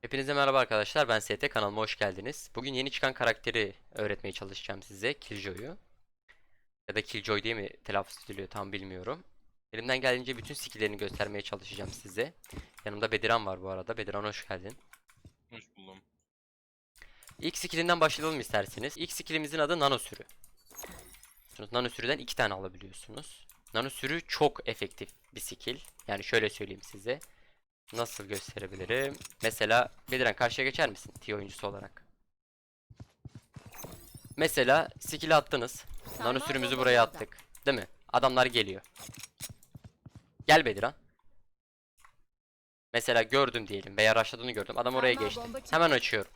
Hepinize merhaba arkadaşlar. Ben ST kanalıma hoş geldiniz. Bugün yeni çıkan karakteri öğretmeye çalışacağım size. Killjoy'u. Ya da Killjoy diye mi telaffuz ediliyor tam bilmiyorum. Elimden geldiğince bütün skill'lerini göstermeye çalışacağım size. Yanımda Bediran var bu arada. Bediran hoş geldin. Hoş buldum. İlk skillinden başlayalım isterseniz. İlk skillimizin adı nano sürü. Nano sürüden iki tane alabiliyorsunuz. Nano sürü çok efektif bir skill. Yani şöyle söyleyeyim size. Nasıl gösterebilirim? Mesela Bediren karşıya geçer misin T oyuncusu olarak? Mesela skill attınız. Nano sürümüzü buraya attık. Değil mi? Adamlar geliyor. Gel Bediran. Mesela gördüm diyelim veya rushladığını gördüm. Adam oraya geçti. Hemen açıyorum.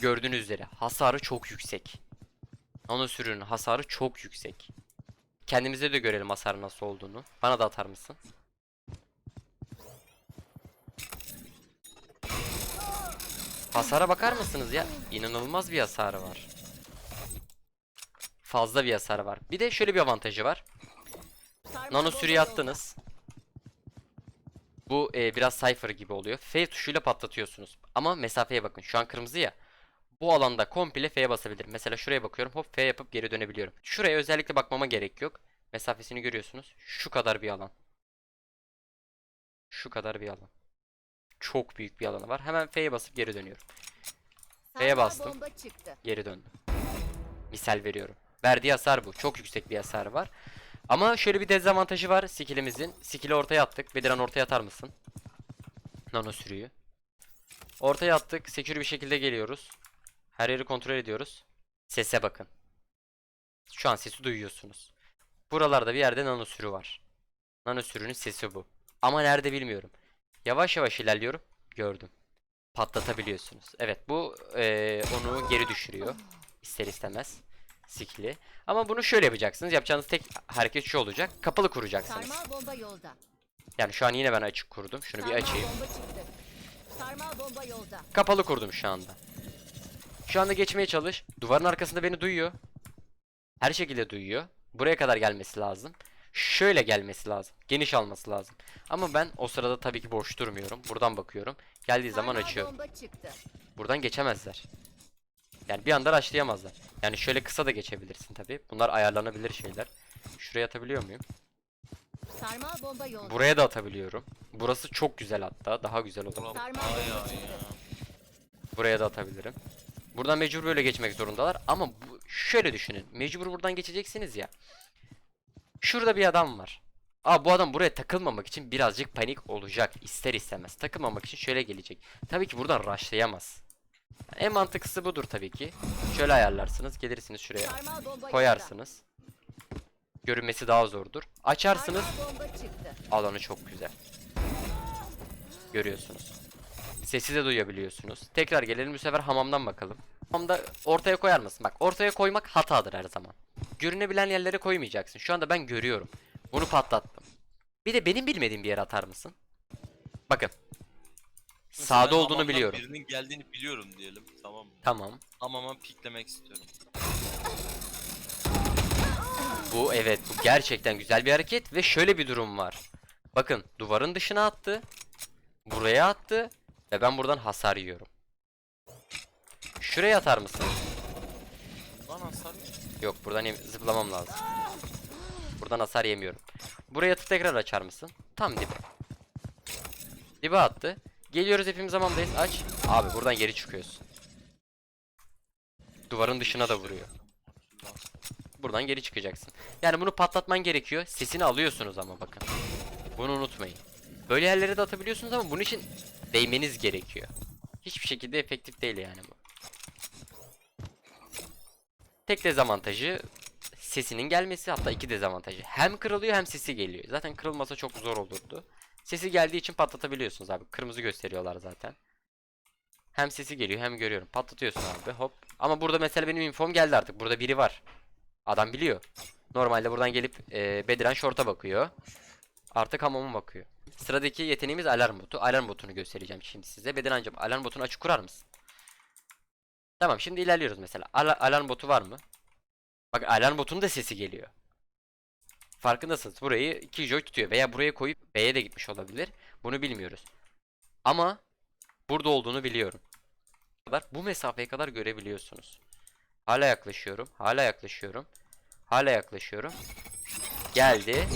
Gördüğünüz üzere hasarı çok yüksek. Nano sürünün hasarı çok yüksek. Kendimize de görelim hasarı nasıl olduğunu. Bana da atar mısın? Hasara bakar mısınız ya? İnanılmaz bir hasarı var. Fazla bir hasarı var. Bir de şöyle bir avantajı var. Nano sürüye attınız. Bu e, biraz Cypher gibi oluyor. F tuşuyla patlatıyorsunuz. Ama mesafeye bakın. Şu an kırmızı ya. Bu alanda komple F'ye basabilirim. Mesela şuraya bakıyorum. Hop F yapıp geri dönebiliyorum. Şuraya özellikle bakmama gerek yok. Mesafesini görüyorsunuz. Şu kadar bir alan. Şu kadar bir alan. Çok büyük bir alanı var. Hemen F'ye basıp geri dönüyorum. F'ye bastım. Geri döndüm. Misal veriyorum. Verdiği hasar bu. Çok yüksek bir hasar var. Ama şöyle bir dezavantajı var skillimizin. Skill'i ortaya attık. Bediran ortaya atar mısın? Nano sürüyü. Ortaya attık. Secure bir şekilde geliyoruz. Her yeri kontrol ediyoruz. Sese bakın. Şu an sesi duyuyorsunuz. Buralarda bir yerde nano sürü var. Nano sürünün sesi bu. Ama nerede bilmiyorum. Yavaş yavaş ilerliyorum. Gördüm. Patlatabiliyorsunuz. Evet bu eee, onu geri düşürüyor. İster istemez. Skill'i. Ama bunu şöyle yapacaksınız. Yapacağınız tek hareket şu olacak. Kapalı kuracaksınız. Sarmal bomba yolda. Yani şu an yine ben açık kurdum. Şunu bir Sarmal açayım. bomba çıktı. Sarmal bomba yolda. Kapalı kurdum şu anda. Şu anda geçmeye çalış. Duvarın arkasında beni duyuyor. Her şekilde duyuyor. Buraya kadar gelmesi lazım. Şöyle gelmesi lazım. Geniş alması lazım. Ama ben o sırada tabii ki boş durmuyorum. Buradan bakıyorum. Geldiği zaman açıyorum. bomba çıktı. Buradan geçemezler. Yani bir anda açlayamazlar. Yani şöyle kısa da geçebilirsin tabii. Bunlar ayarlanabilir şeyler. Şuraya atabiliyor muyum? Sarmal bomba yolda. Buraya da atabiliyorum. Burası çok güzel hatta. Daha güzel olur. Sarmal bomba çıktı. Buraya da atabilirim. Buradan mecbur böyle geçmek zorundalar. Ama bu, şöyle düşünün. Mecbur buradan geçeceksiniz ya. Şurada bir adam var. Aa bu adam buraya takılmamak için birazcık panik olacak. ister istemez. Takılmamak için şöyle gelecek. Tabii ki buradan rushlayamaz. En mantıklısı budur tabii ki. Şöyle ayarlarsınız. Gelirsiniz şuraya. Koyarsınız. Görünmesi daha zordur. Açarsınız. Alanı çok güzel. Görüyorsunuz. Sesi de duyabiliyorsunuz. Tekrar gelelim bu sefer hamamdan bakalım. Hamamda ortaya koyar mısın? Bak ortaya koymak hatadır her zaman. Görünebilen yerlere koymayacaksın. Şu anda ben görüyorum. Bunu patlattım. Bir de benim bilmediğim bir yere atar mısın? Bakın. Sağda olduğunu hamamdan biliyorum. Birinin geldiğini biliyorum diyelim. Tamam mı? Tamam. Hamama piklemek istiyorum. Bu evet bu gerçekten güzel bir hareket ve şöyle bir durum var. Bakın duvarın dışına attı. Buraya attı ve ben buradan hasar yiyorum. Şuraya atar mısın? Lan hasar yok. Yok buradan zıplamam lazım. Buradan hasar yemiyorum. Buraya atıp tekrar açar mısın? Tam dibe. Dibe attı. Geliyoruz hepimiz zamandayız. Aç. Abi buradan geri çıkıyorsun. Duvarın dışına da vuruyor. Buradan geri çıkacaksın. Yani bunu patlatman gerekiyor. Sesini alıyorsunuz ama bakın. Bunu unutmayın. Böyle yerlere de atabiliyorsunuz ama bunun için değmeniz gerekiyor. Hiçbir şekilde efektif değil yani bu. Tek dezavantajı sesinin gelmesi hatta iki dezavantajı. Hem kırılıyor hem sesi geliyor. Zaten kırılmasa çok zor olurdu. Sesi geldiği için patlatabiliyorsunuz abi. Kırmızı gösteriyorlar zaten. Hem sesi geliyor hem görüyorum. Patlatıyorsun abi hop. Ama burada mesela benim infom geldi artık. Burada biri var. Adam biliyor. Normalde buradan gelip e, Bediren short'a bakıyor. Artık hamama bakıyor. Sıradaki yeteneğimiz alarm botu. Alarm botunu göstereceğim şimdi size. Bedirancığım alarm botunu açık kurar mısın? Tamam şimdi ilerliyoruz mesela. Ala- alarm botu var mı? Bak alarm botunun da sesi geliyor. Farkındasınız. Burayı Killjoy tutuyor veya buraya koyup B'ye de gitmiş olabilir. Bunu bilmiyoruz. Ama burada olduğunu biliyorum. bu mesafeye kadar görebiliyorsunuz. Hala yaklaşıyorum. Hala yaklaşıyorum. Hala yaklaşıyorum. Geldi.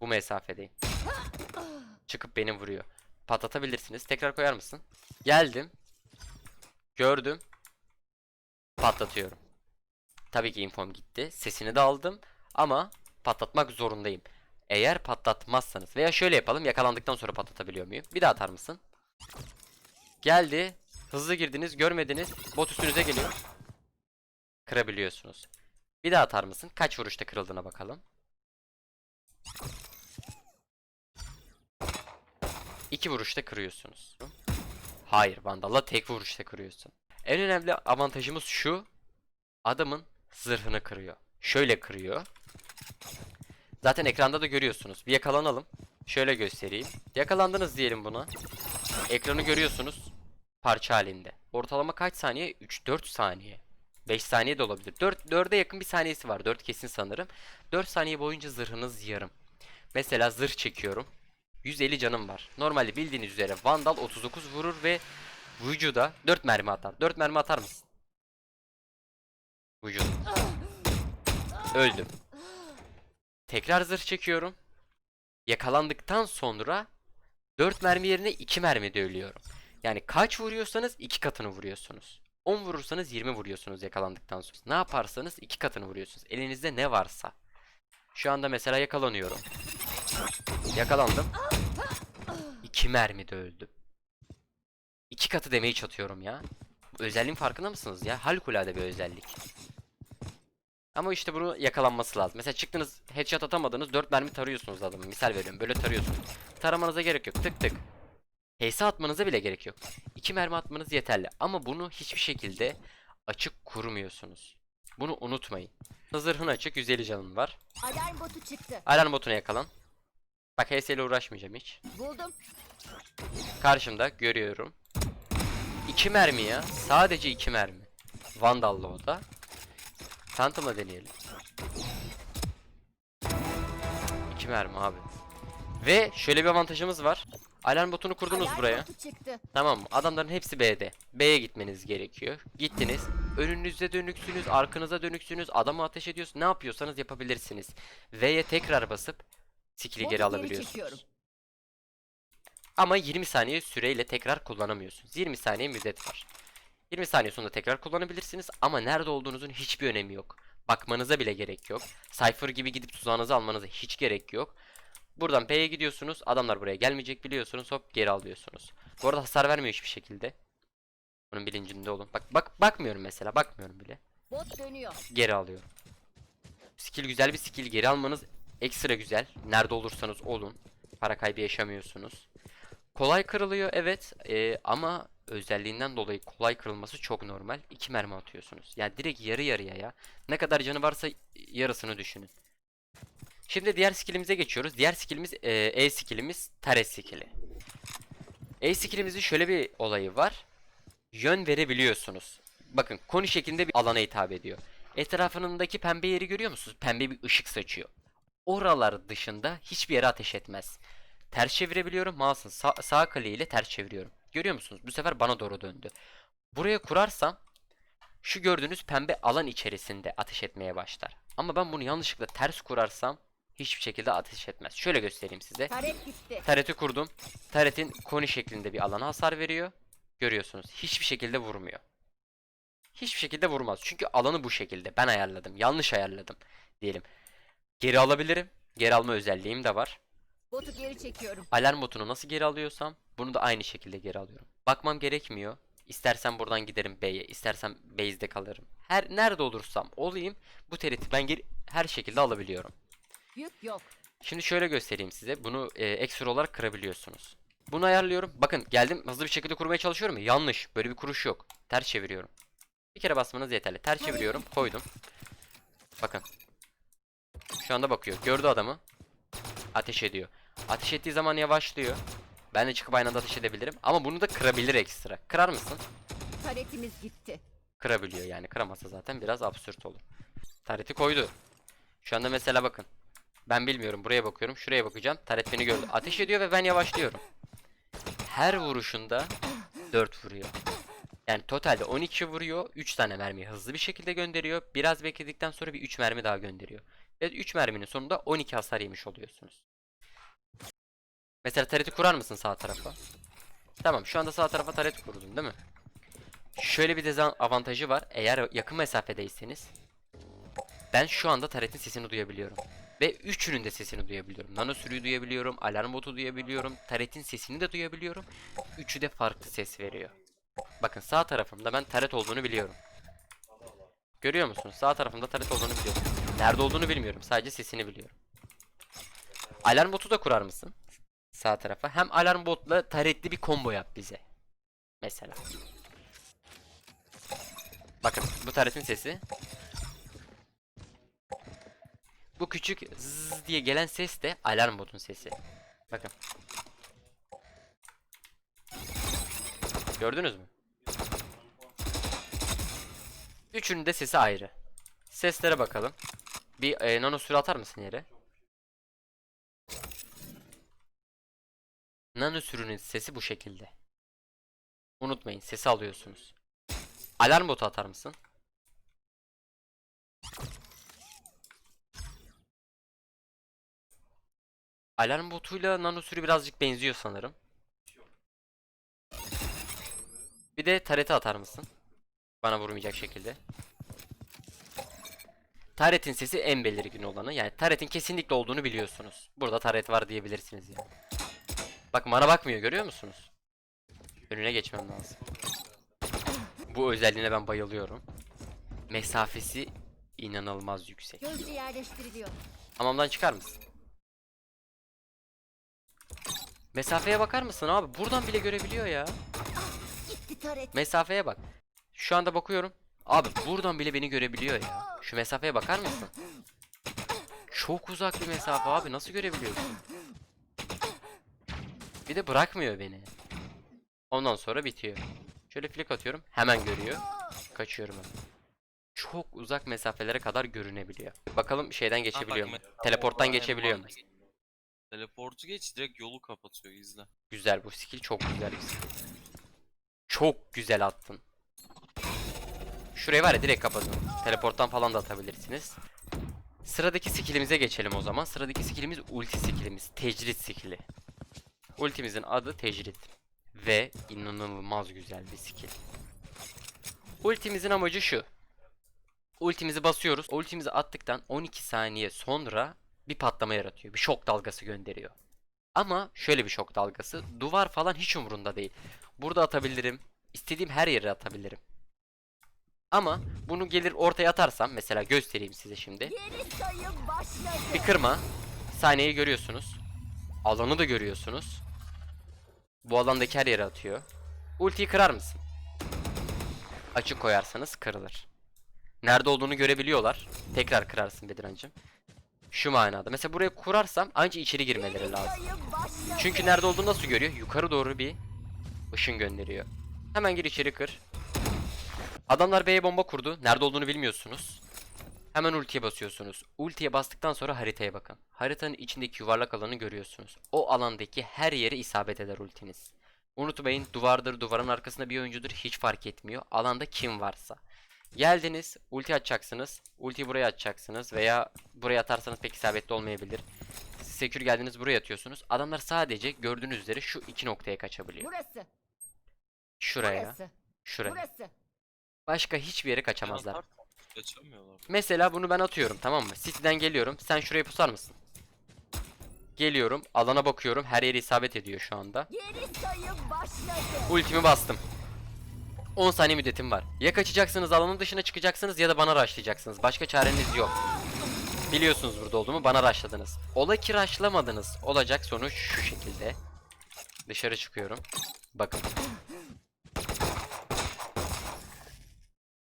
Bu mesafedeyim. Çıkıp beni vuruyor. Patlatabilirsiniz. Tekrar koyar mısın? Geldim. Gördüm. Patlatıyorum. Tabii ki infom gitti. Sesini de aldım. Ama patlatmak zorundayım. Eğer patlatmazsanız veya şöyle yapalım yakalandıktan sonra patlatabiliyor muyum? Bir daha atar mısın? Geldi. Hızlı girdiniz görmediniz. Bot üstünüze geliyor. Kırabiliyorsunuz. Bir daha atar mısın? Kaç vuruşta kırıldığına bakalım. İki vuruşta kırıyorsunuz. Hayır Vandal'la tek vuruşta kırıyorsun. En önemli avantajımız şu. Adamın zırhını kırıyor. Şöyle kırıyor. Zaten ekranda da görüyorsunuz. Bir yakalanalım. Şöyle göstereyim. Yakalandınız diyelim buna. Ekranı görüyorsunuz. Parça halinde. Ortalama kaç saniye? 3-4 saniye. 5 saniye de olabilir. 4 4'e yakın bir saniyesi var. 4 kesin sanırım. 4 saniye boyunca zırhınız yarım. Mesela zırh çekiyorum. 150 canım var. Normalde bildiğiniz üzere Vandal 39 vurur ve vücuda 4 mermi atar. 4 mermi atar mısın? Vücuda. Öldüm. Tekrar zırh çekiyorum. Yakalandıktan sonra 4 mermi yerine 2 mermi de ölüyorum. Yani kaç vuruyorsanız 2 katını vuruyorsunuz. 10 vurursanız 20 vuruyorsunuz yakalandıktan sonra. Ne yaparsanız 2 katını vuruyorsunuz. Elinizde ne varsa. Şu anda mesela yakalanıyorum. Yakalandım. 2 mermi de öldüm. 2 katı demeyi çatıyorum ya. Özelliğin farkında mısınız ya? Harikulade bir özellik. Ama işte bunu yakalanması lazım. Mesela çıktınız headshot atamadınız 4 mermi tarıyorsunuz adamı. Misal veriyorum böyle tarıyorsunuz. Taramanıza gerek yok. Tık tık. HS atmanıza bile gerek yok. 2 mermi atmanız yeterli. Ama bunu hiçbir şekilde açık kurmuyorsunuz. Bunu unutmayın. Zırhın açık 150 canım var. Alarm botu çıktı. Alarm botuna yakalan. Bak HS ile uğraşmayacağım hiç. Buldum. Karşımda görüyorum. 2 mermi ya. Sadece 2 mermi. Vandal'la o da. Phantom'la deneyelim. 2 mermi abi. Ve şöyle bir avantajımız var. Alarm botunu kurdunuz Alarm buraya. Tamam? Adamların hepsi B'de. B'ye gitmeniz gerekiyor. Gittiniz. Önünüzde dönüksünüz, arkanıza dönüksünüz, adamı ateş ediyorsunuz. Ne yapıyorsanız yapabilirsiniz. V'ye tekrar basıp skill'i geri geri alabiliyorsunuz. çekiyorum. Ama 20 saniye süreyle tekrar kullanamıyorsunuz. 20 saniye müddet var. 20 saniye sonunda tekrar kullanabilirsiniz ama nerede olduğunuzun hiçbir önemi yok. Bakmanıza bile gerek yok. Cypher gibi gidip tuzağınızı almanıza hiç gerek yok. Buradan P'ye gidiyorsunuz. Adamlar buraya gelmeyecek biliyorsunuz. Hop geri alıyorsunuz. Bu arada hasar vermiyor hiçbir şekilde. Bunun bilincinde olun. Bak bak bakmıyorum mesela. Bakmıyorum bile. Bot dönüyor. Geri alıyorum. Skill güzel bir skill. Geri almanız ekstra güzel. Nerede olursanız olun. Para kaybı yaşamıyorsunuz. Kolay kırılıyor evet Ee, ama özelliğinden dolayı kolay kırılması çok normal. İki mermi atıyorsunuz. Yani direkt yarı yarıya ya. Ne kadar canı varsa yarısını düşünün. Şimdi diğer skillimize geçiyoruz. Diğer skillimiz e, E skillimiz Taret skilli. E skillimizin şöyle bir olayı var. Yön verebiliyorsunuz. Bakın koni şeklinde bir alana hitap ediyor. Etrafındaki pembe yeri görüyor musunuz? Pembe bir ışık saçıyor. Oralar dışında hiçbir yere ateş etmez. Ters çevirebiliyorum. Mouse'un sağ, sağ kliği ile ters çeviriyorum. Görüyor musunuz? Bu sefer bana doğru döndü. Buraya kurarsam şu gördüğünüz pembe alan içerisinde ateş etmeye başlar. Ama ben bunu yanlışlıkla ters kurarsam hiçbir şekilde ateş etmez. Şöyle göstereyim size. Taret gitti. Tareti kurdum. Taretin koni şeklinde bir alana hasar veriyor. Görüyorsunuz. Hiçbir şekilde vurmuyor. Hiçbir şekilde vurmaz. Çünkü alanı bu şekilde. Ben ayarladım. Yanlış ayarladım. Diyelim. Geri alabilirim. Geri alma özelliğim de var. Botu geri çekiyorum. Alarm botunu nasıl geri alıyorsam bunu da aynı şekilde geri alıyorum. Bakmam gerekmiyor. İstersen buradan giderim B'ye, istersem base'de kalırım. Her nerede olursam olayım bu tereti ben geri her şekilde alabiliyorum. Yük yok. Şimdi şöyle göstereyim size. Bunu e, ekstra olarak kırabiliyorsunuz. Bunu ayarlıyorum. Bakın geldim hızlı bir şekilde kurmaya çalışıyorum ya. Yanlış. Böyle bir kuruş yok. Ters çeviriyorum. Bir kere basmanız yeterli. Ters çeviriyorum. Koydum. Bakın. Şu anda bakıyor. Gördü adamı. Ateş ediyor. Ateş ettiği zaman yavaşlıyor. Ben de çıkıp aynı anda ateş edebilirim. Ama bunu da kırabilir ekstra. Kırar mısın? Taretimiz gitti. Kırabiliyor yani. Kıramazsa zaten biraz absürt olur. Tareti koydu. Şu anda mesela bakın. Ben bilmiyorum. Buraya bakıyorum. Şuraya bakacağım. Taret beni gördü. Ateş ediyor ve ben yavaşlıyorum. her vuruşunda 4 vuruyor. Yani totalde 12 vuruyor. 3 tane mermiyi hızlı bir şekilde gönderiyor. Biraz bekledikten sonra bir 3 mermi daha gönderiyor. Ve 3 merminin sonunda 12 hasar yemiş oluyorsunuz. Mesela tareti kurar mısın sağ tarafa? Tamam şu anda sağ tarafa taret kurdun değil mi? Şöyle bir dezavantajı var. Eğer yakın mesafedeyseniz ben şu anda taretin sesini duyabiliyorum. Ve üçünün de sesini duyabiliyorum. Nano sürüyü duyabiliyorum, alarm botu duyabiliyorum, taretin sesini de duyabiliyorum. Üçü de farklı ses veriyor. Bakın sağ tarafımda ben taret olduğunu biliyorum. Görüyor musunuz? Sağ tarafımda taret olduğunu biliyorum. Nerede olduğunu bilmiyorum. Sadece sesini biliyorum. Alarm botu da kurar mısın? Sağ tarafa. Hem alarm botla taretli bir combo yap bize. Mesela. Bakın bu taretin sesi. Bu küçük zzz diye gelen ses de alarm botun sesi. Bakın. Gördünüz mü? Üçünün de sesi ayrı. Seslere bakalım. Bir e, nano sürü atar mısın yere? Nano sürünün sesi bu şekilde. Unutmayın sesi alıyorsunuz. Alarm botu atar mısın? Alarm botuyla nano sürü birazcık benziyor sanırım. Bir de tarete atar mısın? Bana vurmayacak şekilde. Taret'in sesi en belirgin olanı. Yani Taret'in kesinlikle olduğunu biliyorsunuz. Burada Taret var diyebilirsiniz yani. Bak bana bakmıyor görüyor musunuz? Önüne geçmem lazım. Bu özelliğine ben bayılıyorum. Mesafesi inanılmaz yüksek. Gözcü yerleştiriliyor. Hamamdan çıkar mısın? Mesafeye bakar mısın abi? Buradan bile görebiliyor ya. Gitti taret. Mesafeye bak. Şu anda bakıyorum. Abi buradan bile beni görebiliyor ya. Şu mesafeye bakar mısın? Çok uzak bir mesafe abi. Nasıl görebiliyorsun? Bir de bırakmıyor beni. Ondan sonra bitiyor. Şöyle flick atıyorum. Hemen görüyor. Kaçıyorum hemen. Çok uzak mesafelere kadar görünebiliyor. Bakalım şeyden geçebiliyor mu? Teleporttan geçebiliyor mu? Teleportu geç direkt yolu kapatıyor izle. Güzel bu skill çok güzel bir skill. Çok güzel attın. Şurayı var ya direkt kapatın. Teleporttan falan da atabilirsiniz. Sıradaki skillimize geçelim o zaman. Sıradaki skillimiz ulti skillimiz. Tecrit skilli. Ultimizin adı tecrit. Ve inanılmaz güzel bir skill. Ultimizin amacı şu. Ultimizi basıyoruz. Ultimizi attıktan 12 saniye sonra bir patlama yaratıyor. Bir şok dalgası gönderiyor. Ama şöyle bir şok dalgası. Duvar falan hiç umurunda değil. Burada atabilirim. İstediğim her yere atabilirim. Ama bunu gelir ortaya atarsam mesela göstereyim size şimdi. Bir kırma. Saniyeyi görüyorsunuz. Alanı da görüyorsunuz. Bu alandaki her yere atıyor. Ultiyi kırar mısın? Açık koyarsanız kırılır. Nerede olduğunu görebiliyorlar. Tekrar kırarsın Bedirancım. Şu manada. Mesela buraya kurarsam anca içeri girmeleri lazım. Çünkü nerede olduğunu nasıl görüyor? Yukarı doğru bir ışın gönderiyor. Hemen gir içeri kır. Adamlar B'ye bomba kurdu. Nerede olduğunu bilmiyorsunuz. Hemen ultiye basıyorsunuz. Ultiye bastıktan sonra haritaya bakın. Haritanın içindeki yuvarlak alanı görüyorsunuz. O alandaki her yere isabet eder ultiniz. Unutmayın duvardır, duvarın arkasında bir oyuncudur hiç fark etmiyor. Alanda kim varsa. Geldiniz, ulti atacaksınız. Ultiyi buraya atacaksınız veya buraya atarsanız pek isabetli olmayabilir. Siz sekür geldiniz buraya atıyorsunuz. Adamlar sadece gördüğünüz üzere şu iki noktaya kaçabiliyor. Burası. Şuraya, Burası. şuraya. Burası. Başka hiçbir yere kaçamazlar. Kaçamıyorlar. Mesela bunu ben atıyorum tamam mı? City'den geliyorum. Sen şuraya pusar mısın? Geliyorum. Alana bakıyorum. Her yere isabet ediyor şu anda. Ultimi bastım. 10 saniye müddetim var. Ya kaçacaksınız alanın dışına çıkacaksınız ya da bana rushlayacaksınız. Başka çareniz yok. Biliyorsunuz burada olduğumu bana rushladınız. Ola ki rushlamadınız. Olacak sonuç şu şekilde. Dışarı çıkıyorum. Bakın.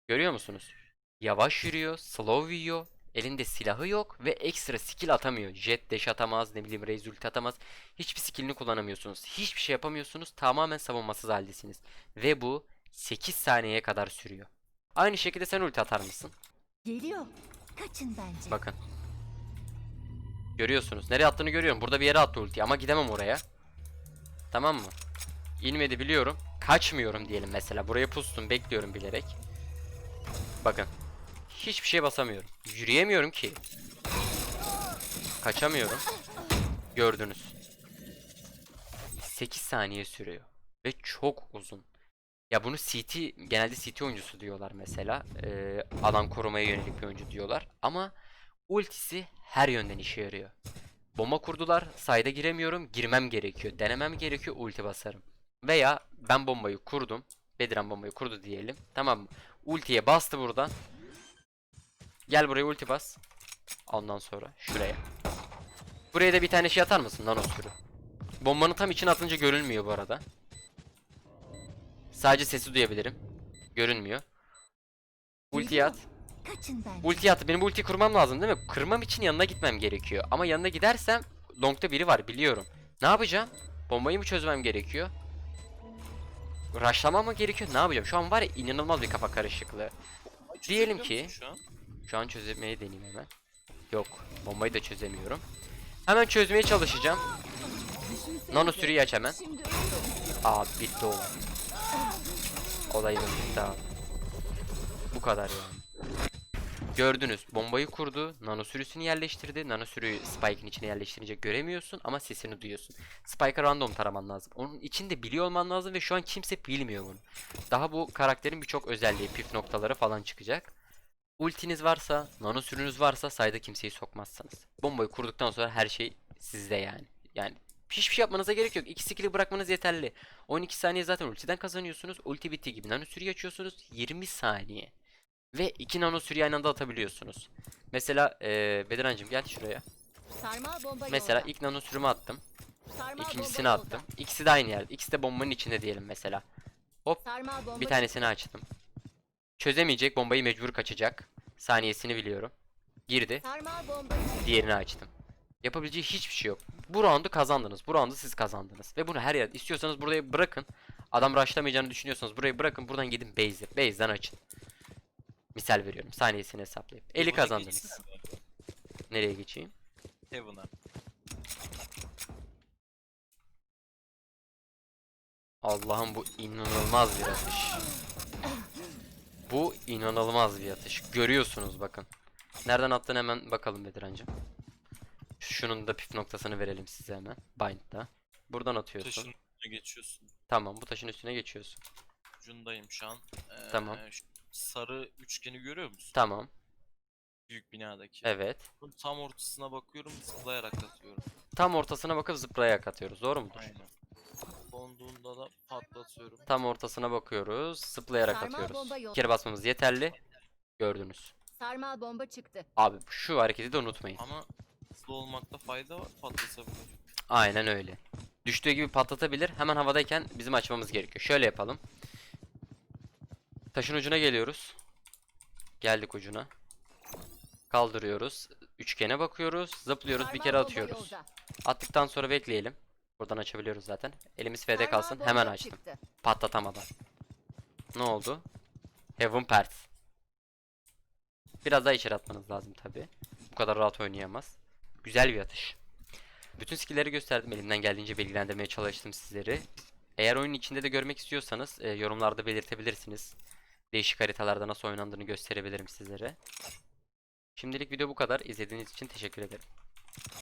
Görüyor musunuz? Yavaş yürüyor, slow yiyor. Elinde silahı yok ve ekstra skill atamıyor. Jet dash atamaz, ne bileyim raise ulti atamaz. Hiçbir skillini kullanamıyorsunuz. Hiçbir şey yapamıyorsunuz. Tamamen savunmasız haldesiniz. Ve bu 8 saniyeye kadar sürüyor. Aynı şekilde sen ulti atar mısın? Geliyor. Kaçın bence. Bakın. Görüyorsunuz. Nereye attığını görüyorum. Burada bir yere attı ulti ama gidemem oraya. Tamam mı? İnmedi biliyorum. Kaçmıyorum diyelim mesela. Buraya pustum bekliyorum bilerek. Bakın. Hiçbir şeye basamıyorum. Yürüyemiyorum ki. Kaçamıyorum. Gördünüz. 8 saniye sürüyor. Ve çok uzun. Ya bunu CT, genelde CT oyuncusu diyorlar mesela. Ee, alan korumaya yönelik bir oyuncu diyorlar. Ama ultisi her yönden işe yarıyor. Bomba kurdular, sayda giremiyorum, girmem gerekiyor. Denemem gerekiyor, ulti basarım. Veya ben bombayı kurdum. Bediran bombayı kurdu diyelim. Tamam mı? Ultiye bastı buradan. Gel buraya ulti bas. Ondan sonra şuraya. Buraya da bir tane şey atar mısın nano sürü? Bombanın tam içine atınca görünmüyor bu arada. Sadece sesi duyabilirim. Görünmüyor. Ulti at. Ulti attı. Benim ulti kurmam lazım değil mi? Kırmam için yanına gitmem gerekiyor. Ama yanına gidersem long'da biri var biliyorum. Ne yapacağım? Bombayı mı çözmem gerekiyor? Rushlamam mı gerekiyor? Ne yapacağım? Şu an var ya inanılmaz bir kafa karışıklığı. Diyelim ki- Şu an? Şu an çözmeyi deneyeyim hemen. Yok. Bombayı da çözemiyorum. Hemen çözmeye çalışacağım. Nano sürüyü aç hemen. Aa bitti olay. Olayımız bitti abi. Bu kadar yani. Gördünüz bombayı kurdu, nano sürüsünü yerleştirdi. Nano sürüyü Spike'ın içine yerleştirince göremiyorsun ama sesini duyuyorsun. Spike'a random taraman lazım. Onun içinde biliyor olman lazım ve şu an kimse bilmiyor bunu. Daha bu karakterin birçok özelliği, püf noktaları falan çıkacak. Ultiniz varsa, nano sürünüz varsa sayda kimseyi sokmazsanız. Bombayı kurduktan sonra her şey sizde yani. Yani hiçbir şey yapmanıza gerek yok. İki skill'i bırakmanız yeterli. 12 saniye zaten ultiden kazanıyorsunuz. Ulti bittiği gibi nano sürüyü açıyorsunuz. 20 saniye. Ve 2 nano sürüyü aynı anda atabiliyorsunuz. Mesela eee Bedirancım gel şuraya. Sarmal bomba Mesela yolda. ilk nano sürümü attım. Sarmal İkincisini bomba attım. İkisi de aynı yerde. İkisi de bombanın içinde diyelim mesela. yolda. Sarmal bomba Bir tanesini açtım. Çözemeyecek bombayı mecbur kaçacak. Saniyesini biliyorum. Girdi. Diğerini açtım. Yapabileceği hiçbir şey yok. Bu roundu kazandınız. Bu roundu siz kazandınız. Ve bunu her yerde istiyorsanız buraya bırakın. Adam rushlamayacağını düşünüyorsanız burayı bırakın. Buradan gidin base'e. Base'den açın. Misal veriyorum. Saniyesini hesaplayıp. 50 Heaven'a kazandınız. geçsene. Nereye geçeyim? Heaven'a. Allah'ım bu inanılmaz bir atış. Bu inanılmaz bir atış. Görüyorsunuz bakın. Nereden attığını hemen bakalım Bedirancım. Şunun da püf noktasını verelim size hemen. Bind'da. Buradan atıyorsun. Taşın üstüne geçiyorsun. Tamam bu taşın üstüne geçiyorsun. Ucundayım şu an. Ee, Tamam. şu sarı üçgeni görüyor musun? Tamam. Büyük binadaki. Evet. Bunun tam ortasına bakıyorum zıplayarak atıyorum. Tam ortasına bakıp zıplayarak atıyoruz. Doğru mudur? Aynen. Konduğunda da patlatıyorum. Tam ortasına bakıyoruz. Zıplayarak Sarmal atıyoruz. bomba Bir kere basmamız yeterli. Gördünüz. Sarmal bomba çıktı. Abi şu hareketi de unutmayın. Ama hızlı olmakta fayda var patlatabilir. Aynen öyle. Düştüğü gibi patlatabilir. Hemen havadayken bizim açmamız gerekiyor. Şöyle yapalım. Taşın ucuna geliyoruz. Geldik ucuna. Kaldırıyoruz. Üçgene bakıyoruz. Zıplıyoruz. Bir kere atıyoruz. Attıktan sonra bekleyelim. Buradan açabiliyoruz zaten. Elimiz F'de kalsın. Hemen açtım. Patlatamadan. Ne oldu? Heaven Pert. Biraz daha içeri atmanız lazım tabi. Bu kadar rahat oynayamaz. Güzel bir atış. Bütün skill'leri gösterdim. Elimden geldiğince bilgilendirmeye çalıştım sizleri. Eğer oyunun içinde de görmek istiyorsanız e, yorumlarda belirtebilirsiniz. Değişik haritalarda nasıl oynandığını gösterebilirim sizlere. Şimdilik video bu kadar. İzlediğiniz için teşekkür ederim.